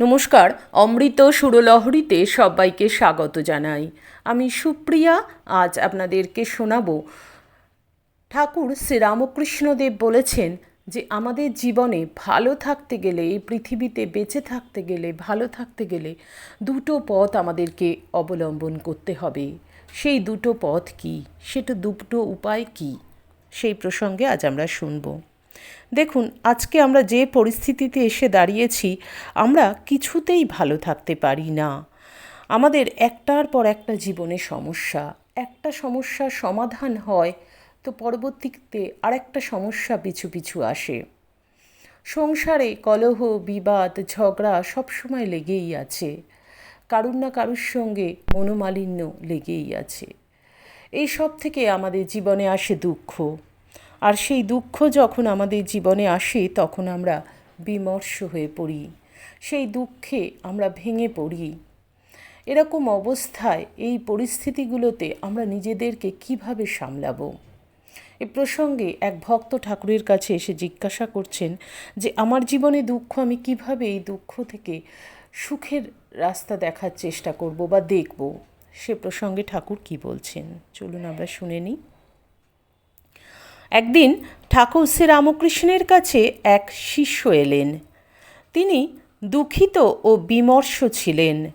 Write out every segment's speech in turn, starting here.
নমস্কার, অমৃত সুরলহরীতে সবাইকে স্বাগত জানাই। আমি সুপ্রিয়া, আজ আপনাদেরকে শোনাবো। ঠাকুর শ্রীরামকৃষ্ণদেব বলেছেন যে, আমাদের জীবনে ভালো থাকতে গেলে, এই পৃথিবীতে বেঁচে থাকতে গেলে, ভালো থাকতে গেলে দুটো পথ আমাদেরকে অবলম্বন করতে হবে। সেই দুটো পথ কি? সেটা দুটো উপায় কি? সেই প্রসঙ্গে আজ আমরা শুনব। দেখুন, আজকে আমরা যে পরিস্থিতিতে এসে দাঁড়িয়েছি, আমরা কিছুতেই ভালো থাকতে পারি না। আমাদের একটার পর একটা জীবনে সমস্যা। একটা সমস্যার সমাধান হয়, তো পরবর্তীতে আরেকটা সমস্যা পিছু পিছু আসে। সংসারে কলহ, বিবাদ, ঝগড়া সবসময় লেগেই আছে। কারুর না কারুর সঙ্গে মনোমালিন্য লেগেই আছে। এই সব থেকে আমাদের জীবনে আসে দুঃখ। আর সেই দুঃখ যখন আমাদের জীবনে আসে, তখন আমরা বিমর্ষ হয়ে পড়ি। সেই দুঃখে আমরা ভেঙে পড়ি। এরকম অবস্থায় এই পরিস্থিতিগুলোতে আমরা নিজেদেরকে কীভাবে সামলাবো? এ প্রসঙ্গে এক ভক্ত ঠাকুরের কাছে এসে জিজ্ঞাসা করছেন যে, আমার জীবনে দুঃখ, আমি কীভাবে এই দুঃখ থেকে সুখের রাস্তা দেখার চেষ্টা করব বা দেখব। সে প্রসঙ্গে ঠাকুর কি বলছেন? চলুন আমরা শুনে নিই। একদিন ঠাকুর শ্রীরামকৃষ্ণের কাছে এক শিষ্য এলেন। তিনি দুঃখিত ও বিমর্ষ ছিলেন।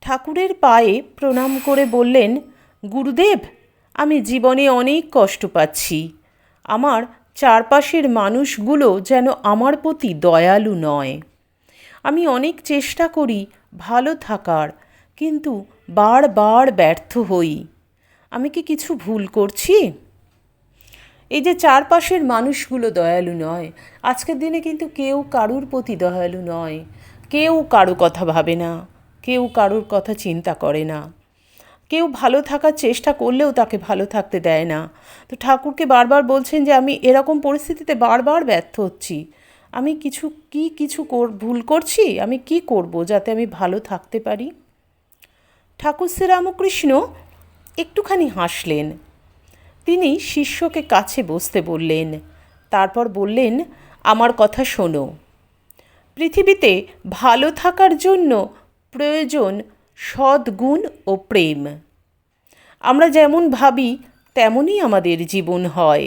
ঠাকুরের পায়ে প্রণাম করে বললেন, গুরুদেব, আমি জীবনে অনেক কষ্ট পাচ্ছি। আমার চারপাশের মানুষগুলো যেন আমার প্রতি দয়ালু নয়। আমি অনেক চেষ্টা করি ভালো থাকার, কিন্তু বারবার ব্যর্থ হই। আমি কি কিছু ভুল করছি? এই যে চারপাশের মানুষগুলো দয়ালু নয়, আজকের দিনে কিন্তু কেউ কারুর প্রতি দয়ালু নয়। কেউ কারও কথা ভাবে না, কেউ কারুর কথা চিন্তা করে না। কেউ ভালো থাকার চেষ্টা করলেও তাকে ভালো থাকতে দেয় না। তো ঠাকুরকে বারবার বলছেন যে, আমি এরকম পরিস্থিতিতে বারবার ব্যর্থ হচ্ছি। আমি কিছু, কি কিছু ভুল করছি? আমি কি করব যাতে আমি ভালো থাকতে পারি? ঠাকুর শ্রীরামকৃষ্ণ একটুখানি হাসলেন। তিনি শিষ্যকে কাছে বসতে বললেন, তারপর বললেন, আমার কথা শোনো। পৃথিবীতে ভালো থাকার জন্য প্রয়োজন সদ্গুণ ও প্রেম। আমরা যেমন ভাবি, তেমনই আমাদের জীবন হয়।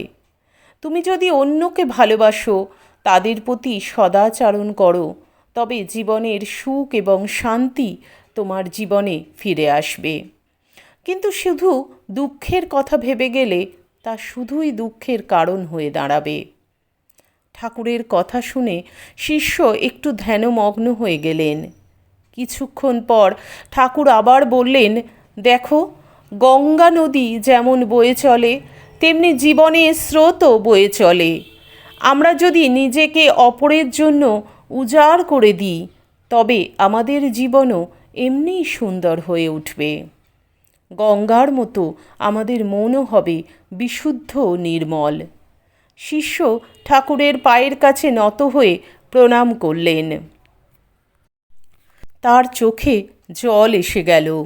তুমি যদি অন্যকে ভালোবাসো তাদের প্রতি সদাচরণ করো। তবে জীবনের সুখ এবং শান্তি তোমার জীবনে ফিরে আসবে। কিন্তু শুধু দুঃখের কথা ভেবে গেলে তা শুধুই দুঃখের কারণ হয়ে দাঁড়াবে। ঠাকুরের কথা শুনে শিষ্য একটু ধ্যানমগ্ন হয়ে গেলেন। কিছুক্ষণ পর ঠাকুর আবার বললেন, দেখো, গঙ্গা নদী যেমন বয়ে চলে, তেমনি জীবনের স্রোতও বয়ে চলে। আমরা যদি নিজেকে অপরের জন্য উজাড় করে দিই, তবে আমাদের জীবনও এমনিই সুন্দর হয়ে উঠবে। গঙ্গার মতো আমাদের মনও হবে বিশুদ্ধ নির্মল। শিষ্য ঠাকুরের পায়ের কাছে নত হয়ে প্রণাম করলেন। তার চোখে জল এসে গেল।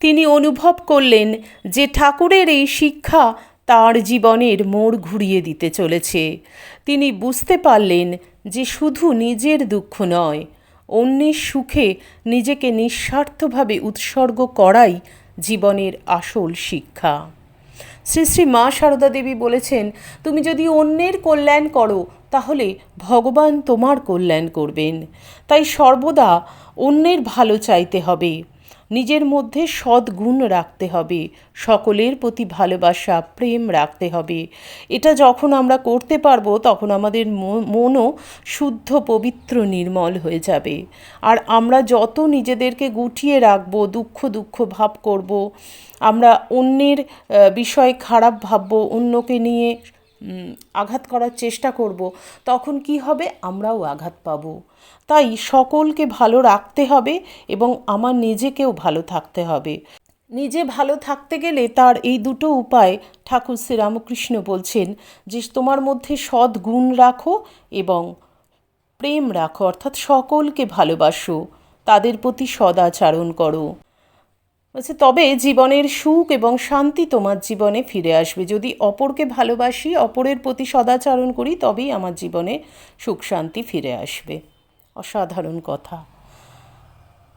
তিনি অনুভব করলেন যে ঠাকুরের এই শিক্ষা তার জীবনের মোড় ঘুরিয়ে দিতে চলেছে। তিনি বুঝতে পারলেন যে শুধু নিজের দুঃখ নয়, অন্যের সুখে নিজেকে নিঃস্বার্থভাবে উৎসর্গ করাই জীবনের আসল শিক্ষা। শ্রী শ্রী মা সারদা দেবী বলেছেন, তুমি যদি অন্যের কল্যাণ করো, তাহলে ভগবান তোমার কল্যাণ করবেন। তাই সর্বদা অন্যের ভালো চাইতে হবে। নিজের মধ্যে সদ্গুণ রাখতে হবে, সকলের প্রতি ভালোবাসা, প্রেম রাখতে হবে। এটা যখন আমরা করতে পারব, তখন আমাদের মনও শুদ্ধ, পবিত্র, নির্মল হয়ে যাবে। আর আমরা যত নিজেদেরকে গুটিয়ে রাখব, দুঃখ দুঃখ ভাব করব, আমরা অন্যের বিষয়ে খারাপ ভাববো, অন্যকে নিয়ে আঘাত করার চেষ্টা করব, তখন কি হবে? আমরাও আঘাত পাব। তাই সকলকে ভালো রাখতে হবে এবং আমার নিজেকেও ভালো থাকতে হবে। নিজে ভালো থাকতে গেলে তার এই দুটো উপায় ঠাকুর শ্রীরামকৃষ্ণ বলছেন যে, তোমার মধ্যে সৎ গুণ রাখো এবং প্রেম রাখো, অর্থাৎ সকলকে ভালোবাসো, তাদের প্রতি সদাচরণ করো। বলছে, তবে জীবনের সুখ এবং শান্তি তোমার জীবনে ফিরে আসবে। যদি অপরকে ভালোবাসি, অপরের প্রতি সদাচরণ করি, তবেই আমার জীবনে সুখ, শান্তি ফিরে আসবে। অসাধারণ কথা।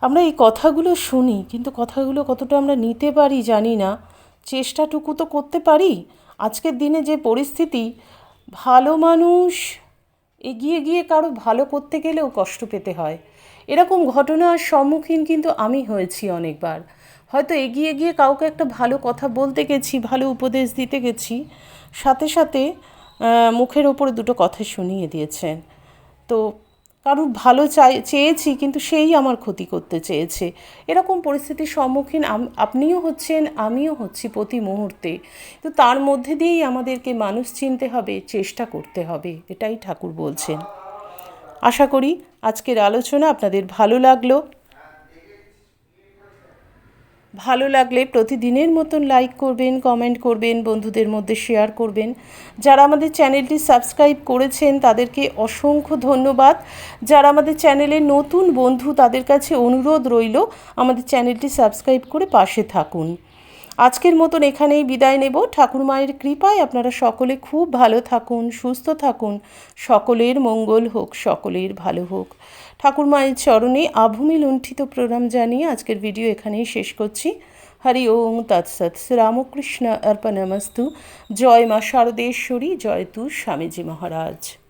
আমরা এই কথাগুলো শুনি, কিন্তু কথাগুলো কতটা আমরা নিতে পারি জানি না। চেষ্টাটুকু তো করতে পারি। আজকের দিনে যে পরিস্থিতি, ভালো মানুষ এগিয়ে গিয়ে কারও ভালো করতে গেলেও কষ্ট পেতে হয়। এরকম ঘটনার সম্মুখীন কিন্তু আমি হয়েছি অনেকবার। হয়তো এগিয়ে গিয়ে কাউকে একটা ভালো কথা বলতে গেছি, ভালো উপদেশ দিতে গেছি, সাথে সাথে মুখের ওপরে দুটো কথা শুনিয়ে দিয়েছেন। তো কারুর ভালো চাই, চেয়েছি কিন্তু সেই আমার ক্ষতি করতে চেয়েছে। এরকম পরিস্থিতির সম্মুখীন আপনিও হচ্ছেন, আমিও হচ্ছি প্রতি মুহূর্তে। তো তার মধ্যে দিয়েই আমাদেরকে মানুষ চিনতে হবে, চেষ্টা করতে হবে, এটাই ঠাকুর বলছেন। আশা করি আজকের আলোচনা আপনাদের ভালো লাগল। ভালো লাগলে প্রতিদিনের মতন লাইক করবেন কমেন্ট করবেন, বন্ধুদের মধ্যে শেয়ার করবেন। যারা আমাদের চ্যানেলটি সাবস্ক্রাইব করেছেন, তাদেরকে অসংখ্য ধন্যবাদ। যারা আমাদের চ্যানেলে নতুন বন্ধু, তাদের কাছে অনুরোধ রইল, আমাদের চ্যানেলটি সাবস্ক্রাইব করে পাশে থাকুন। আজকের মতন এখানেই বিদায় নেব। ঠাকুর মায়ের কৃপায় আপনারা সকলে খুব ভালো থাকুন, সুস্থ থাকুন। সকলের মঙ্গল হোক, সকলের ভালো হোক। ঠাকুর মায়ের চরণে আভূমি লুণ্ঠিত প্রণাম জানিয়ে আজকের ভিডিও এখানেই শেষ করছি। হরি ওম তৎসৎ রামকৃষ্ণ অর্পণমস্তু। জয় মা শারদেশ্বরী, জয় তু স্বামীজি মহারাজ।